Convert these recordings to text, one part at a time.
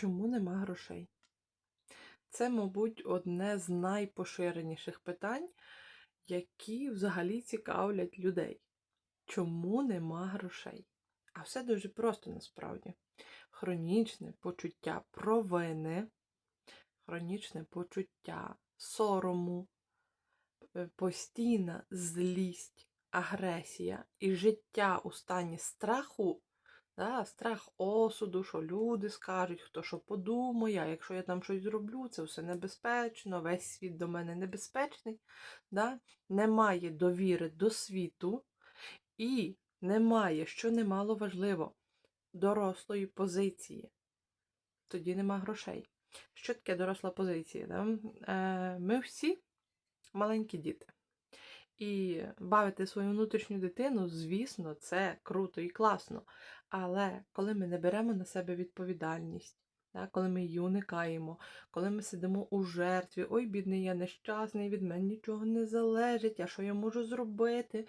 Чому нема грошей? Це, мабуть, одне з найпоширеніших питань, які взагалі цікавлять людей. Чому нема грошей? А все дуже просто насправді. Хронічне почуття провини, хронічне почуття сорому, е, постійна злість, агресія і життя у стані страху Да, страх осуду, що люди скажуть, хто що подумає, а якщо я там щось зроблю, це все небезпечно, весь світ до мене небезпечний. Да? Немає довіри до світу і немає, що немало важливо, дорослої позиції. Тоді нема грошей. Що таке доросла позиція? Да? Е, Ми всі маленькі діти. І бавити свою внутрішню дитину, звісно, це круто і класно. Але коли ми не беремо на себе відповідальність, да, коли ми її уникаємо, коли ми сидимо у жертві, ой, бідний, я нещасний, від мене нічого не залежить, а що я можу зробити?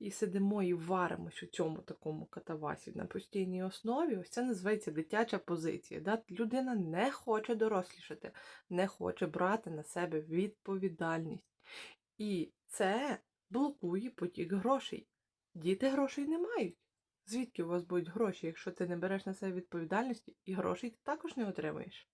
І сидимо і варимось у цьому такому катавасі на постійній основі, ось це називається дитяча позиція. Людина не хоче дорослішати, не хоче брати на себе відповідальність. І це блокує потік грошей. Діти грошей не мають. Звідки у вас будуть гроші, якщо ти не береш на себе відповідальності і грошей ти також не отримаєш?